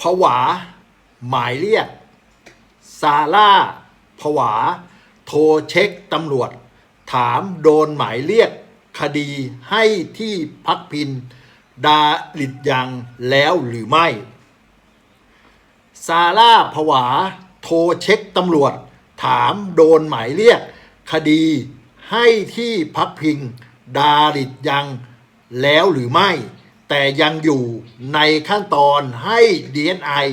ผวา หมายเรียก ซาร่าผวา โทรเช็คตำรวจ ถามโดนหมายเรียก คดีให้ที่พักพิน ดาลิดยังแล้วหรือไม่ ซาร่าผวา โทรเช็คตำรวจ ถามโดนหมายเรียก คดีให้ที่พักพิง ดาริดยังแล้วหรือไม่ แต่ยังอยู่ในขั้นตอนให้ DNI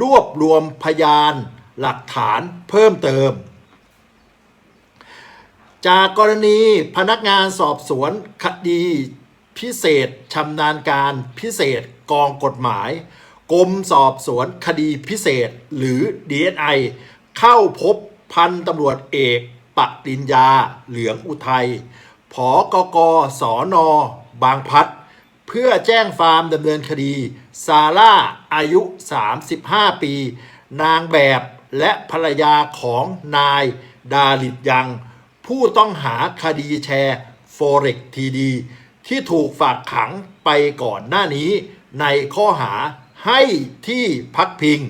รวบรวมพยานหลักฐานเพิ่มเติม จากกรณีพนักงานสอบสวนคดีพิเศษชำนาญการพิเศษกองกฎหมาย กรมสอบสวนคดีพิเศษหรือ DNI เข้าพบพันตำรวจเอกปริญญาเหลืองอุทัยผอกกสอนอบางพัด เพื่อแจ้งฟาร์มดำเนินคดี ซาร่าอายุ 35 ปี นางแบบและภรรยาของนายดาลิดยัง ผู้ต้องหาคดีแชร์ Forex TD ที่ถูกฝากขังไปก่อนหน้านี้ ในข้อหาให้ที่พักพิง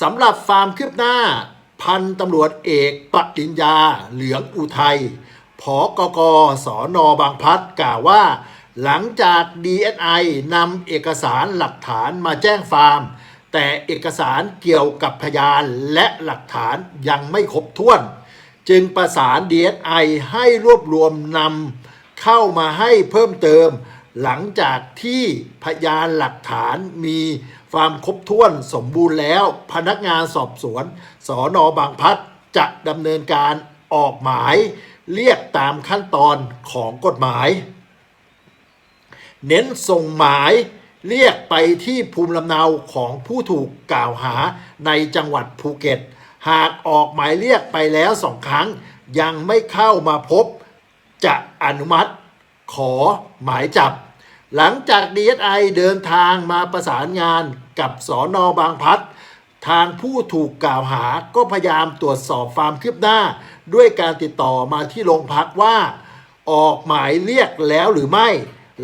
สำหรับฟาร์มคืบหน้า พันตำรวจเอกปริญญาเหลืองอุทัย ผอกกสอนอบางพัดกล่าวว่า หลังจาก DSI นำเอกสารหลักฐานมาแจ้งฟาร์ม แต่เอกสารเกี่ยวกับพยานและหลักฐานยังไม่ครบถ้วน จึงประสาน DSI ให้รวบรวมนำเข้ามาให้เพิ่มเติม หลังจากที่พยานหลักฐานมีความครบถ้วนสมบูรณ์แล้ว พนักงานสอบสวนสอนอบางพัดจะดำเนินการออกหมาย เรียกตามขั้นตอนของกฎหมาย เน้นส่งหมายเรียกไปที่ภูมิลำเนาของผู้ถูกกล่าวหาในจังหวัดภูเก็ต หากออกหมายเรียกไปแล้วสองครั้ง ยังไม่เข้ามาพบ จะอนุมัติ ขอหมายจับ หลังจาก DSI เดินทางมาประสานงานกับสอนอบางพัด ทางผู้ถูกกล่าวหาก็พยายามตรวจสอบความคืบหน้า ด้วยการติดต่อมาที่โรงพักว่า ออกหมายเรียกแล้วหรือไม่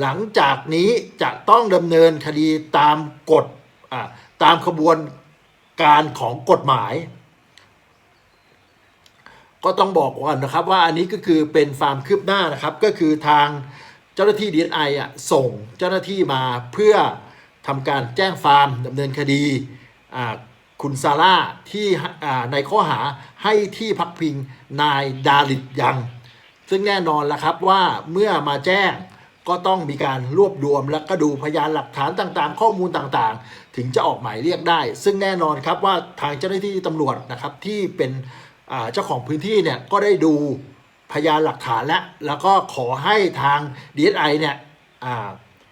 หลังจากนี้จะต้องดำเนินคดีตามกฎตามขบวนการของกฎหมาย ก็ต้องบอกก่อนนะครับว่าอันนี้ก็คือเป็นฟาร์มคืบหน้านะครับ ก็คือทางเจ้าหน้าที่ DNI อะส่งเจ้าหน้าที่มาเพื่อทำการแจ้งฟาร์มดำเนินคดีอ่า คุณซาร่าที่ในข้อหาให้ที่พักพิงนายดาริดยัง ซึ่งแน่นอนแล้วครับว่าเมื่อมาแจ้งก็ต้องมีการรวบรวมและก็ดูพยานหลักฐานต่างๆ ข้อมูลต่างๆ ถึงจะออกหมายเรียกได้ ซึ่งแน่นอนครับว่าทางเจ้าหน้าที่ตำรวจนะครับที่เป็นเจ้าของพื้นที่เนี่ยก็ได้ดูพยานหลักฐานแล้วแล้วก็ขอให้ทาง DSI เนี่ย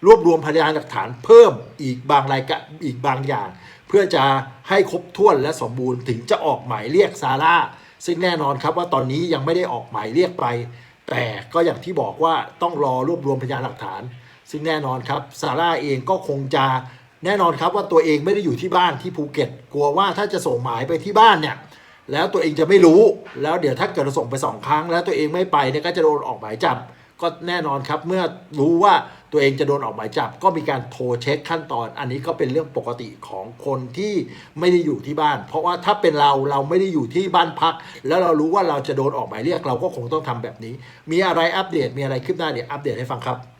รวบรวมพยานหลักฐานเพิ่มอีกบางรายการอีกบางอย่าง เพื่อจะให้ครบถ้วนและสมบูรณ์ถึงจะออกหมายเรียกซาร่าซึ่งแน่นอนครับว่าตอนนี้ยังไม่ได้ออกหมายเรียกไป แต่ก็อย่างที่บอกว่าต้องรอรวบรวมพยานหลักฐาน ซึ่งแน่นอนครับซาร่าเองก็คงจะแน่นอนครับว่าตัวเองไม่ได้อยู่ที่บ้านที่ภูเก็ต กลัวว่าถ้าจะส่งหมายไปที่บ้านเนี่ยแล้วตัวเองจะไม่รู้แล้วเดี๋ยวถ้าเกิดส่งไปสองครั้ง แล้วตัวเองไม่ไปเนี่ยก็จะโดนออกหมายจับก็แน่นอนครับเมื่อรู้ว่า ตัวเองจะโดนออกหมายจับ ก็มีการโทรเช็คขั้นตอน อันนี้ก็เป็นเรื่องปกติของคนที่ไม่ได้อยู่ที่บ้าน เพราะว่าถ้าเป็นเราเราไม่ได้อยู่ที่บ้านพัก แล้วเรารู้ว่าเราจะโดนออกหมายเรียกเราก็คงต้องทำแบบนี้ มีอะไรอัปเดตมีอะไรขึ้นหน้าเดี๋ยวอัปเดตให้ฟังครับ